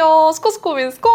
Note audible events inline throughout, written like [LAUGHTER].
안녕하세요. 스코스코 윈스코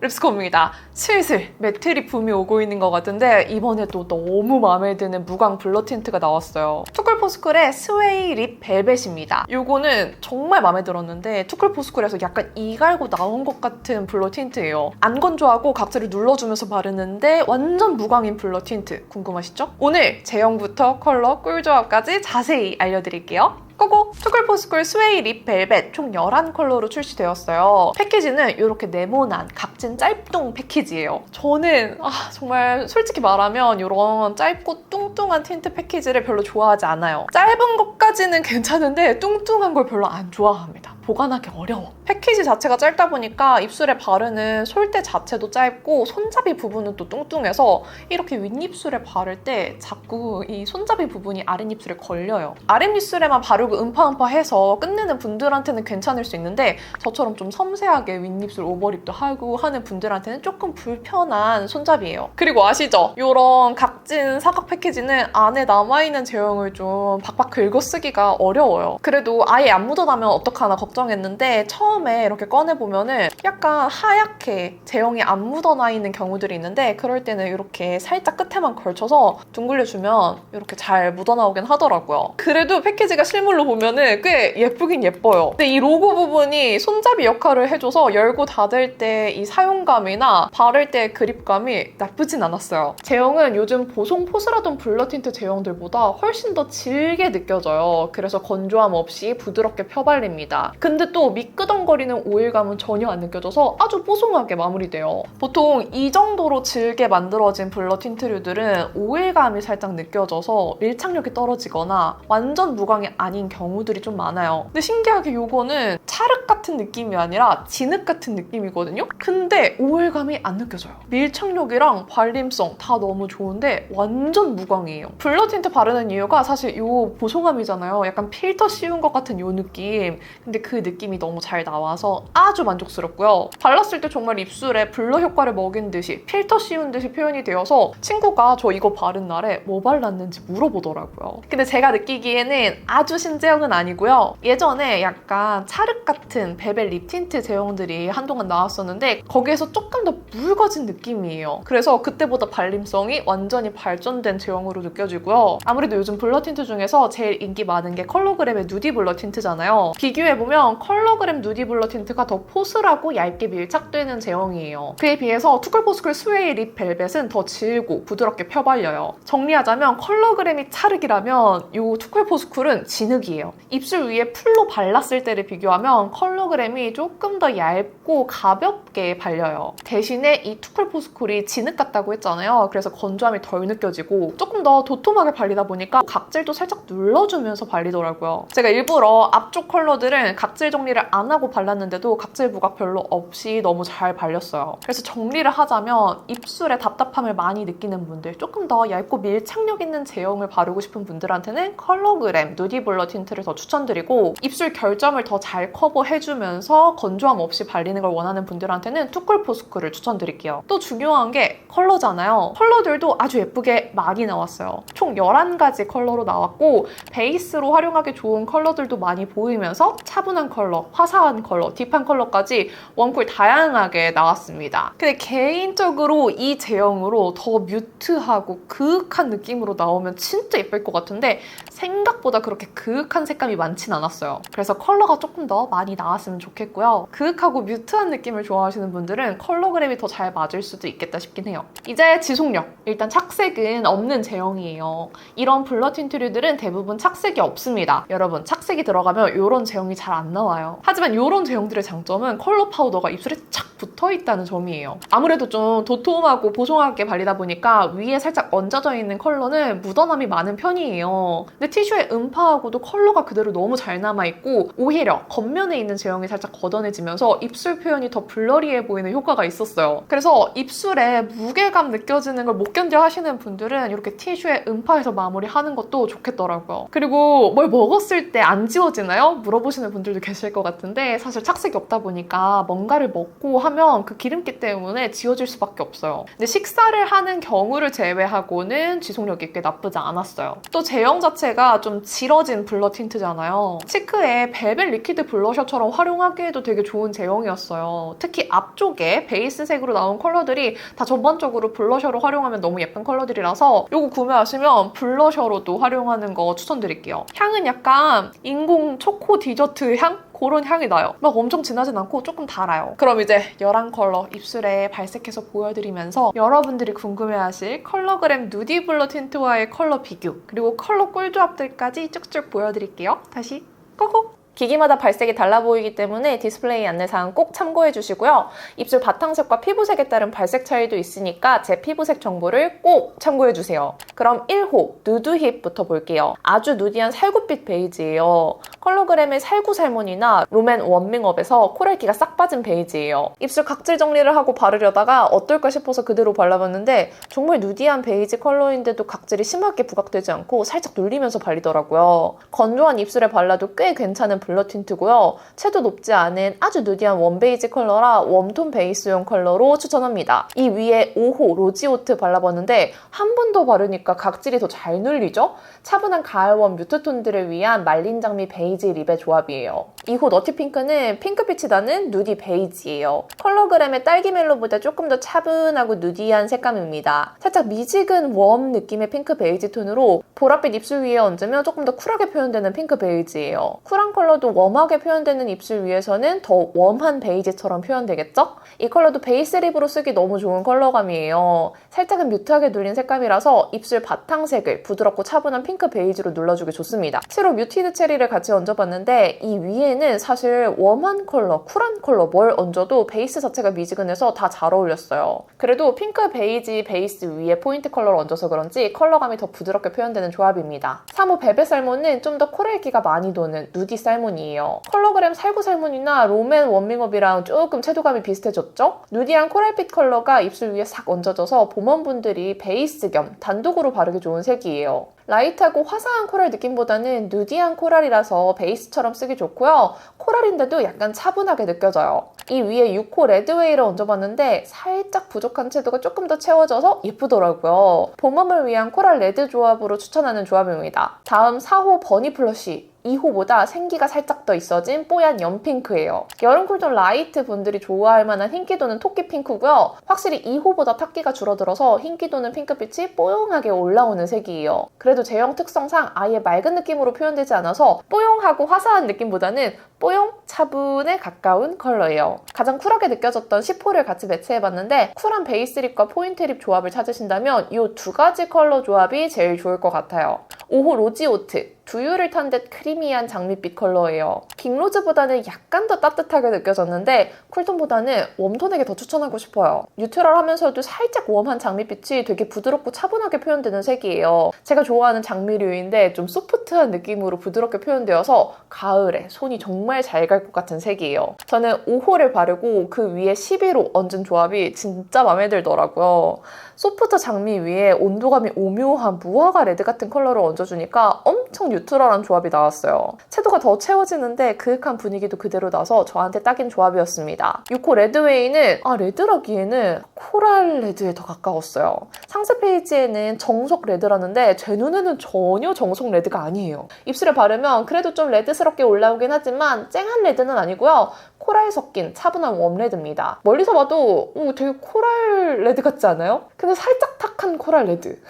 립스코입니다. 슬슬 매트리 붐이 오고 있는 것 같은데 이번에도 너무 마음에 드는 무광 블러 틴트가 나왔어요. 투쿨포스쿨의 스웨이 립 벨벳입니다. 이거는 정말 마음에 들었는데 투쿨포스쿨에서 약간 이 갈고 나온 것 같은 블러 틴트예요. 안 건조하고 각질을 눌러주면서 바르는데 완전 무광인 블러 틴트 궁금하시죠? 오늘 제형부터 컬러, 꿀조합까지 자세히 알려드릴게요. 고고! 투쿨포스쿨 스웨이 립 벨벳 총 11컬러로 출시되었어요. 패키지는 이렇게 네모난 각진 짧뚱 패키지예요. 저는 아, 정말 솔직히 말하면 이런 짧고 뚱 뚱한 틴트 패키지를 별로 좋아하지 않아요. 짧은 것까지는 [LAUGHS] 괜찮은데 뚱뚱한 걸 별로 안 좋아합니다. 보관하기 어려워. 패키지 자체가 짧다 보니까 입술에 바르는 솔대 자체도 짧고 손잡이 부분은 또 뚱뚱해서 이렇게 윗입술에 바를 때 자꾸 이 손잡이 부분이 아랫입술에 걸려요. 아랫입술에만 바르고 음파음파해서 끝내는 분들한테는 괜찮을 수 있는데 저처럼 좀 섬세하게 윗입술 오버립도 하고 하는 분들한테는 조금 불편한 손잡이에요. 그리고 아시죠? 이런 각진 사각 패키지는 안에 남아있는 제형을 좀 박박 긁어쓰기가 어려워요. 그래도 아예 안 묻어나면 어떡하나 걱정했는데 처음에 이렇게 꺼내보면은 약간 하얗게 제형이 안 묻어나 있는 경우들이 있는데 그럴 때는 이렇게 살짝 끝에만 걸쳐서 둥글려주면 이렇게 잘 묻어나오긴 하더라고요. 그래도 패키지가 실물로 보면은 꽤 예쁘긴 예뻐요. 근데 이 로고 부분이 손잡이 역할을 해줘서 열고 닫을 때 이 사용감이나 바를 때 그립감이 나쁘진 않았어요. 제형은 요즘 보송 포스라던 블러 틴트 제형들보다 훨씬 더 질게 느껴져요. 그래서 건조함 없이 부드럽게 펴발립니다. 근데 또 미끄덩거리는 오일감은 전혀 안 느껴져서 아주 뽀송하게 마무리돼요. 보통 이 정도로 질게 만들어진 블러 틴트류들은 오일감이 살짝 느껴져서 밀착력이 떨어지거나 완전 무광이 아닌 경우들이 좀 많아요. 근데 신기하게 이거는 찰흙 같은 느낌이 아니라 진흙 같은 느낌이거든요? 근데 오일감이 안 느껴져요. 밀착력이랑 발림성 다 너무 좋은데 완전 무광이 에요. 블러 틴트 바르는 이유가 사실 이 보송함이잖아요. 약간 필터 씌운 것 같은 이 느낌. 근데 그 느낌이 너무 잘 나와서 아주 만족스럽고요. 발랐을 때 정말 입술에 블러 효과를 먹인 듯이 필터 씌운 듯이 표현이 되어서 친구가 저 이거 바른 날에 뭐 발랐는지 물어보더라고요. 근데 제가 느끼기에는 아주 신제형은 아니고요. 예전에 약간 찰흙 같은 베벨 립 틴트 제형들이 한동안 나왔었는데 거기에서 조금 더 묽어진 느낌이에요. 그래서 그때보다 발림성이 완전히 발전된 제형으로 느껴지고요. 아무래도 요즘 블러 틴트 중에서 제일 인기 많은 게 컬러그램의 누디 블러 틴트잖아요. 비교해보면 컬러그램 누디 블러 틴트가 더 포슬하고 얇게 밀착되는 제형이에요. 그에 비해서 투쿨포스쿨 스웨이 립 벨벳은 더 질고 부드럽게 펴발려요. 정리하자면 컬러그램이 찰흙이라면 이 투쿨포스쿨은 진흙이에요. 입술 위에 풀로 발랐을 때를 비교하면 컬러그램이 조금 더 얇고 가볍게 발려요. 대신에 이 투쿨포스쿨이 진흙 같다고 했잖아요. 그래서 건조함이 덜 느껴지고 조금 더 도톰하게 발리다 보니까 각질도 살짝 눌러주면서 발리더라고요. 제가 일부러 앞쪽 컬러들은 각질 정리를 안 하고 발랐는데도 각질 부각 별로 없이 너무 잘 발렸어요. 그래서 정리를 하자면 입술에 답답함을 많이 느끼는 분들, 조금 더 얇고 밀착력 있는 제형을 바르고 싶은 분들한테는 컬러그램 누디 블러 틴트를 더 추천드리고 입술 결점을 더 잘 커버해주면서 건조함 없이 발리는 걸 원하는 분들한테는 투쿨 포스쿨을 추천드릴게요. 또 중요한 게 컬러잖아요. 컬러들도 아주 예쁘게 많이 나 왔어요. 총 11가지 컬러로 나왔고 베이스로 활용하기 좋은 컬러들도 많이 보이면서 차분한 컬러, 화사한 컬러, 딥한 컬러까지 원쿨 다양하게 나왔습니다. 근데 개인적으로 이 제형으로 더 뮤트하고 그윽한 느낌으로 나오면 진짜 예쁠 것 같은데 생각보다 그렇게 그윽한 색감이 많진 않았어요. 그래서 컬러가 조금 더 많이 나왔으면 좋겠고요. 그윽하고 뮤트한 느낌을 좋아하시는 분들은 컬러그램이 더 잘 맞을 수도 있겠다 싶긴 해요. 이제 지속력. 일단 착색은 없는 제형 이에요. 이런 블러 틴트류들은 대부분 착색이 없습니다. 여러분 착색이 들어가면 이런 제형이 잘 안 나와요. 하지만 이런 제형들의 장점은 컬러 파우더가 입술에 착 붙어 있다는 점이에요. 아무래도 좀 도톰하고 보송하게 발리다 보니까 위에 살짝 얹어져 있는 컬러는 묻어남이 많은 편이에요. 근데 티슈에 음파하고도 컬러가 그대로 너무 잘 남아있고 오히려 겉면에 있는 제형이 살짝 걷어내지면서 입술 표현이 더 블러리해 보이는 효과가 있었어요. 그래서 입술에 무게감 느껴지는 걸 못 견뎌 하시는 분들은 이렇게 티 슈에 음파해서 마무리하는 것도 좋겠더라고요. 그리고 뭘 먹었을 때 안 지워지나요? 물어보시는 분들도 계실 것 같은데 사실 착색이 없다 보니까 뭔가를 먹고 하면 그 기름기 때문에 지워질 수밖에 없어요. 근데 식사를 하는 경우를 제외하고는 지속력이 꽤 나쁘지 않았어요. 또 제형 자체가 좀 질어진 블러 틴트잖아요. 치크의 벨벳 리퀴드 블러셔처럼 활용하기에도 되게 좋은 제형이었어요. 특히 앞쪽에 베이스색으로 나온 컬러들이 다 전반적으로 블러셔로 활용하면 너무 예쁜 컬러들이라서 이거 구매하시면 블러셔로도 활용하는 거 추천드릴게요. 향은 약간 인공 초코 디저트 향? 그런 향이 나요. 막 엄청 진하진 않고 조금 달아요. 그럼 이제 11컬러 입술에 발색해서 보여드리면서 여러분들이 궁금해하실 컬러그램 누디 블러 틴트와의 컬러 비교 그리고 컬러 꿀조합들까지 쭉쭉 보여드릴게요. 다시 꼬고 기기마다 발색이 달라 보이기 때문에 디스플레이 안내사항 꼭 참고해 주시고요. 입술 바탕색과 피부색에 따른 발색 차이도 있으니까 제 피부색 정보를 꼭 참고해 주세요. 그럼 1호 누드 힙부터 볼게요. 아주 누디한 살구빛 베이지예요. 컬러그램의 살구 살몬이나 롬앤 원밍업에서 코랄기가 싹 빠진 베이지예요. 입술 각질 정리를 하고 바르려다가 어떨까 싶어서 그대로 발라봤는데 정말 누디한 베이지 컬러인데도 각질이 심하게 부각되지 않고 살짝 눌리면서 발리더라고요. 건조한 입술에 발라도 꽤 괜찮은 블러 틴트고요. 채도 높지 않은 아주 누디한 웜베이지 컬러라 웜톤 베이스용 컬러로 추천합니다. 이 위에 5호 로지오트 발라봤는데 한 번 더 바르니까 각질이 더 잘 눌리죠? 차분한 가을웜 뮤트톤들을 위한 말린 장미 베이지 립의 조합이에요. 2호 너티핑크는 핑크빛이 나는 누디 베이지예요. 컬러그램의 딸기 멜로보다 조금 더 차분하고 누디한 색감입니다. 살짝 미지근 웜 느낌의 핑크 베이지 톤으로 보랏빛 입술 위에 얹으면 조금 더 쿨하게 표현되는 핑크 베이지예요. 쿨한 컬러도 웜하게 표현되는 입술 위에서는 더 웜한 베이지처럼 표현되겠죠? 이 컬러도 베이스 립으로 쓰기 너무 좋은 컬러감이에요. 살짝은 뮤트하게 눌린 색감이라서 입술 바탕색을 부드럽고 차분한 핑크 베이지로 눌러주기 좋습니다. 7호 뮤티드 체리를 같이 얹어봤는데 이 위에는 사실 웜한 컬러, 쿨한 컬러 뭘 얹어도 베이스 자체가 미지근해서 다 잘 어울렸어요. 그래도 핑크 베이지 베이스 위에 포인트 컬러를 얹어서 그런지 컬러감이 더 부드럽게 표현되는 조합입니다. 3호 베베 살몬은 좀 더 코랄기가 많이 도는 누디 살몬이에요. 컬러그램 살구 살몬이나 롬앤 원밍업이랑 조금 채도감이 비슷해졌죠? 누디한 코랄빛 컬러가 입술 위에 싹 얹어져서 봄원분들이 베이스 겸 단독으로 바르기 좋은 색이에요. 라이트하고 화사한 코랄 느낌보다는 누디한 코랄이라서 베이스처럼 쓰기 좋고요. 코랄인데도 약간 차분하게 느껴져요. 이 위에 6호 레드웨이를 얹어봤는데 살짝 부족한 채도가 조금 더 채워져서 예쁘더라고요. 봄웜을 위한 코랄 레드 조합으로 추천하는 조합입니다. 다음 4호 버니 플러시 2호보다 생기가 살짝 더 있어진 뽀얀 연핑크예요. 여름 쿨톤 라이트 분들이 좋아할 만한 흰기도는 토끼 핑크고요. 확실히 2호보다 탁기가 줄어들어서 흰기도는 핑크빛이 뽀용하게 올라오는 색이에요. 그래도 제형 특성상 아예 맑은 느낌으로 표현되지 않아서 뽀용하고 화사한 느낌보다는 뽀용 차분에 가까운 컬러예요. 가장 쿨하게 느껴졌던 10호를 같이 매치해봤는데 쿨한 베이스 립과 포인트 립 조합을 찾으신다면 이 두 가지 컬러 조합이 제일 좋을 것 같아요. 5호 로지오트 두유를 탄 듯 크리미한 장밋빛 컬러예요. 빅로즈보다는 약간 더 따뜻하게 느껴졌는데 쿨톤보다는 웜톤에게 더 추천하고 싶어요. 뉴트럴하면서도 살짝 웜한 장밋빛이 되게 부드럽고 차분하게 표현되는 색이에요. 제가 좋아하는 장미류인데 좀 소프트한 느낌으로 부드럽게 표현되어서 가을에 손이 정말 잘 갈 것 같은 색이에요. 저는 5호를 바르고 그 위에 11호 얹은 조합이 진짜 마음에 들더라고요. 소프트 장미 위에 온도감이 오묘한 무화과 레드 같은 컬러를 얹어주니까 엄청 뉴트럴한 조합이 나왔어요. 채도가 더 채워지는데 그윽한 분위기도 그대로 나서 저한테 딱인 조합이었습니다. 6호 레드웨이는 아 레드라기에는 코랄 레드에 더 가까웠어요. 상세 페이지에는 정석 레드라는데 제 눈에는 전혀 정석 레드가 아니에요. 입술에 바르면 그래도 좀 레드스럽게 올라오긴 하지만 쨍한 레드는 아니고요. 코랄 섞인 차분한 웜레드입니다. 멀리서 봐도 오, 되게 코랄 레드 같지 않아요? 근데 살짝 탁한 코랄 레드.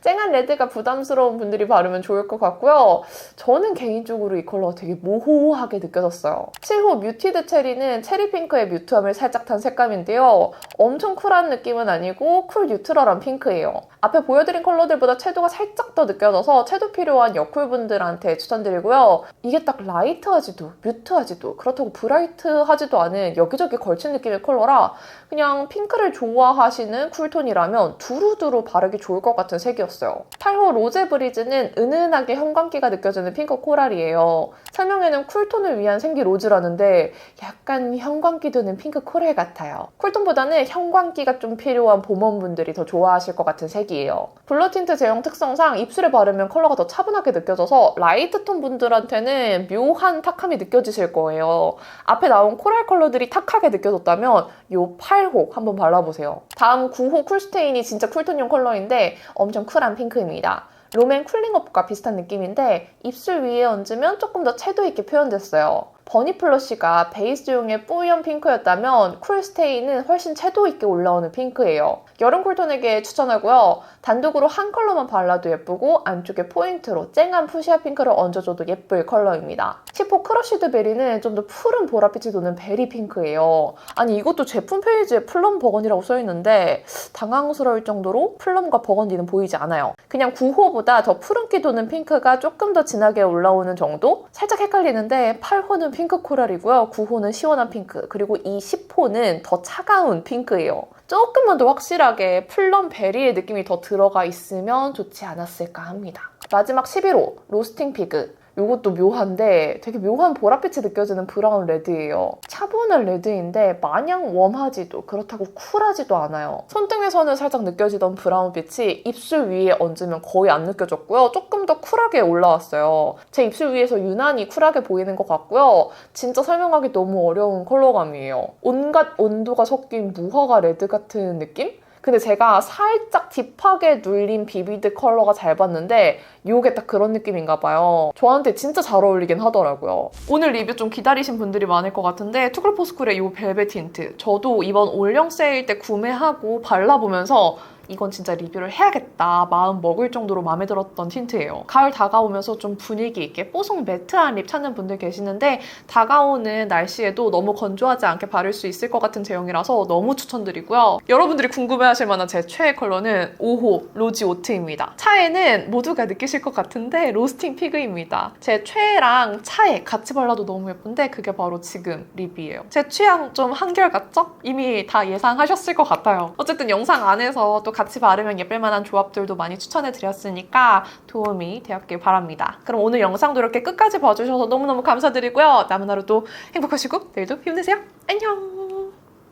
쨍한 레드가 부담스러운 분들이 바르면 좋을 것 같고요. 저는 개인적으로 이 컬러가 되게 모호하게 느껴졌어요. 7호 뮤티드 체리는 체리 핑크의 뮤트함을 살짝 탄 색감인데요. 엄청 쿨한 느낌은 아니고 쿨 뉴트럴한 핑크예요. 앞에 보여드린 컬러들보다 채도가 살짝 더 느껴져서 채도 필요한 여쿨분들한테 추천드리고요. 이게 딱 라이트하지도 뮤트하지도 그렇다고 브라이트하지도 않은 여기저기 걸친 느낌의 컬러라 그냥 핑크를 좋아하시는 쿨톤이라면 두루두루 바르기 좋을 것 같은 색이었어요. 쿨이었어요. 8호 로제 브리즈는 은은하게 형광기가 느껴지는 핑크 코랄이에요. 설명에는 쿨톤을 위한 생기 로즈라는데 약간 형광기 드는 핑크 코랄 같아요. 쿨톤보다는 형광기가 좀 필요한 봄원분들이 더 좋아하실 것 같은 색이에요. 블러 틴트 제형 특성상 입술에 바르면 컬러가 더 차분하게 느껴져서 라이트 톤 분들한테는 묘한 탁함이 느껴지실 거예요. 앞에 나온 코랄 컬러들이 탁하게 느껴졌다면 요8 호 한번 발라보세요. 다음 9호 쿨스테인이 진짜 쿨톤용 컬러인데 엄청 쿨한 핑크입니다. 롬앤 쿨링업과 비슷한 느낌인데 입술 위에 얹으면 조금 더 채도 있게 표현됐어요. 버니 플러쉬가 베이스용의 뿌연 핑크였다면 쿨스테이는 훨씬 채도 있게 올라오는 핑크예요. 여름 쿨톤에게 추천하고요. 단독으로 한 컬러만 발라도 예쁘고 안쪽에 포인트로 쨍한 푸시아 핑크를 얹어줘도 예쁠 컬러입니다. 10호 크러쉬드 베리는 좀 더 푸른 보랏빛이 도는 베리 핑크예요. 아니 이것도 제품 페이지에 플럼 버건디라고 써있는데 당황스러울 정도로 플럼과 버건디는 보이지 않아요. 그냥 9호보다 더 푸른기 도는 핑크가 조금 더 진하게 올라오는 정도? 살짝 헷갈리는데 8호는 핑크 코랄이고요. 9호는 시원한 핑크. 그리고 이 10호는 더 차가운 핑크예요. 조금만 더 확실하게 플럼 베리의 느낌이 더 들어가 있으면 좋지 않았을까 합니다. 마지막 11호 로스팅 피그. 이것도 묘한데 되게 묘한 보랏빛이 느껴지는 브라운 레드예요. 차분한 레드인데 마냥 웜하지도 그렇다고 쿨하지도 않아요. 손등에서는 살짝 느껴지던 브라운빛이 입술 위에 얹으면 거의 안 느껴졌고요. 조금 더 쿨하게 올라왔어요. 제 입술 위에서 유난히 쿨하게 보이는 것 같고요. 진짜 설명하기 너무 어려운 컬러감이에요. 온갖 온도가 섞인 무화과 레드 같은 느낌? 근데 제가 살짝 딥하게 눌린 비비드 컬러가 잘 봤는데 이게 딱 그런 느낌인가 봐요. 저한테 진짜 잘 어울리긴 하더라고요. 오늘 리뷰 좀 기다리신 분들이 많을 것 같은데 투글포스쿨의 이 벨벳 틴트 저도 이번 올영 세일 때 구매하고 발라보면서 이건 진짜 리뷰를 해야겠다 마음 먹을 정도로 마음에 들었던 틴트예요. 가을 다가오면서 좀 분위기 있게 뽀송 매트한 립 찾는 분들 계시는데 다가오는 날씨에도 너무 건조하지 않게 바를 수 있을 것 같은 제형이라서 너무 추천드리고요. 여러분들이 궁금해하실 만한 제 최애 컬러는 5호 로지 오트입니다. 차에는 모두가 느끼실 것 같은데 로스팅 피그입니다. 제 최애랑 차에 같이 발라도 너무 예쁜데 그게 바로 지금 립이에요. 제 취향 좀 한결같죠? 이미 다 예상하셨을 것 같아요. 어쨌든 영상 안에서 또 같이 바르면 예쁠 만한 조합들도 많이 추천해 드렸으니까 도움이 되었길 바랍니다. 그럼 오늘 영상도 이렇게 끝까지 봐주셔서 너무너무 감사드리고요. 남은 하루도 행복하시고 내일도 힘내세요. 안녕!